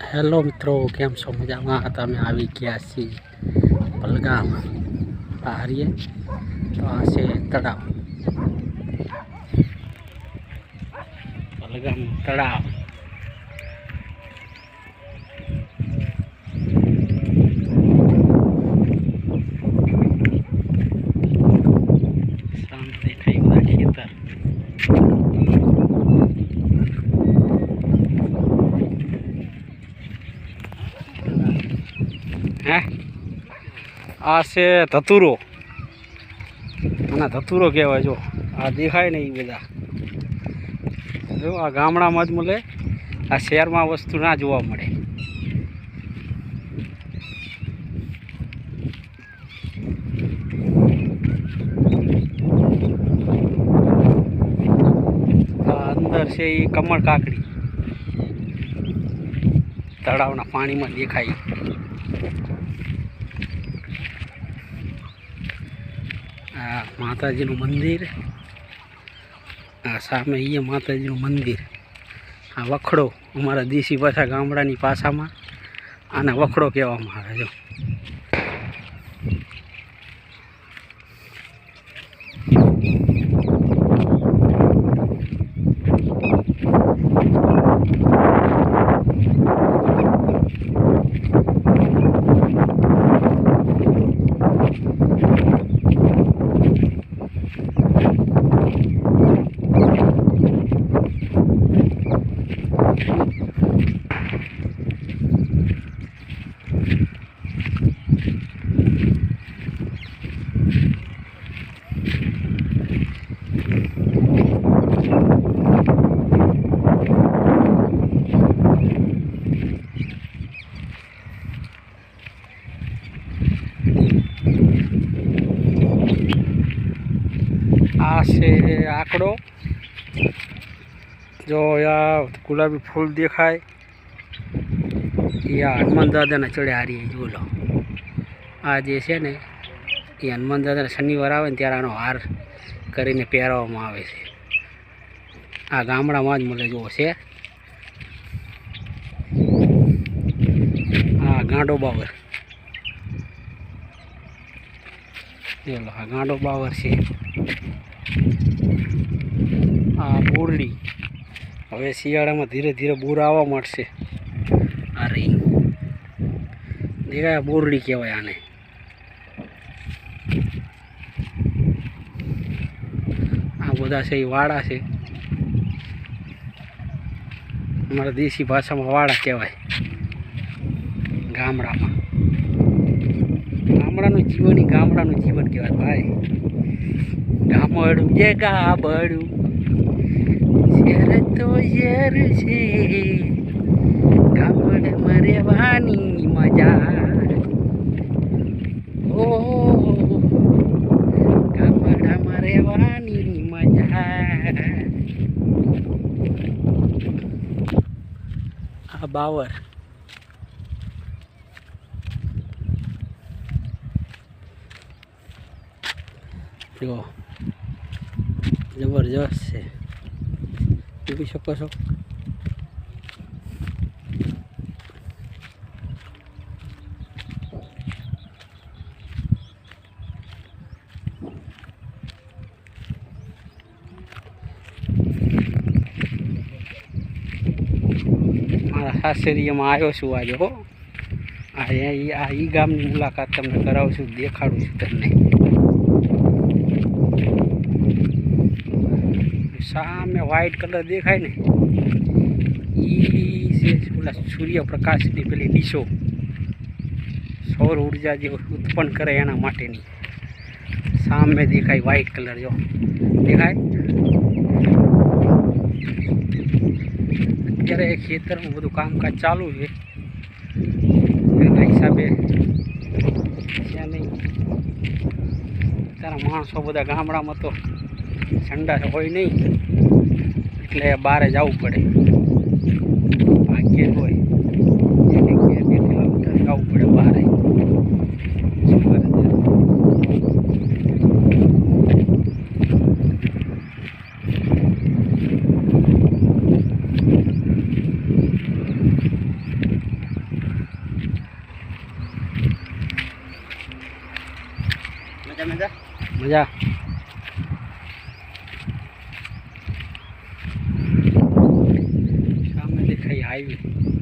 Hello મિત્રો, કેમ છો? મજામાં? તમે આવી ગયા છીએ પલગામ પહાડીએ. તો આ છે તળાવ. પલગામ તળાવ સામે દેખાય બધા ખેતર હે આ છે ધતુરો. અને ધતુરો કહેવાય જો. આ દેખાય ને એ બધા. જો, આ ગામડામાં જ મળે. આ શહેરમાં વસ્તુ ના જોવા મળે. અંદર છે એ કમળ કાકડી. તળાવના પાણીમાં દેખાય આ માતાજીનું મંદિર. આ સામે અહીંયા માતાજીનું મંદિર. આ વખડો અમારા દેશી ભાષા ગામડાની ભાષામાં આને વખડો કહેવામાં આવે છે આ છે આંકડો. જો આ ગુલાબી ફૂલ દેખાય. એ આ હનુમાન દાદાના ચડે હારી બોલો. આ જે છે ને એ હનુમાન દાદાના શનિવાર આવે ને ત્યારે આનો હાર કરીને પહેરવામાં આવે છે. આ ગામડામાં જ મળે જોવો છે. આ ગાંડો બાવર. ચલો આ ગાંડો બાવર છે. આ બોરડી. હવે શિયાળામાં ધીરે ધીરે બોર આવવા માંડશે. આ રહી દેખાય બોરડી કહેવાય આને. આ બધા છે, એ વાડા છે. અમારા દેશી ભાષામાં વાડા કહેવાય. ગામડામાં. ગામડાનું જીવન એ ગામડાનું જીવન કહેવાય, ભાઈ. ગામડું જે ગાબડું શેર તો શેર છે. ગામડમાં રહેવાની મજા. ઓ ગામડામાં રહેવાની મજા. આ બાવર. જો જબરજસ્ત છે. જોઈ શકો છો. મારા સાસરીયામાં આવ્યો છું આજે, હો. આ એ- ગામની મુલાકાત તમને કરાવું છું, દેખાડું છું તમને. સામે વ્હાઈટ કલર દેખાય ને એ છે પેલા સૂર્યપ્રકાશની પેલી ડીશો સૌર ઊર્જા જે ઉત્પન્ન કરે એના માટેની. સામે દેખાય વ્હાઈટ કલર જો. દેખાય? અત્યારે ખેતરનું બધું કામકાજ ચાલુ છે. એના હિસાબે ત્યાં નહીં. અત્યારે માણસો બધા ગામડામાં તો સંડાસ હોય નહીં એટલે બહાર જવું પડે ભાગ્ય હોય એની ઘેરથી જવું પડે બહાર શું કરે મજા મજા દેખાય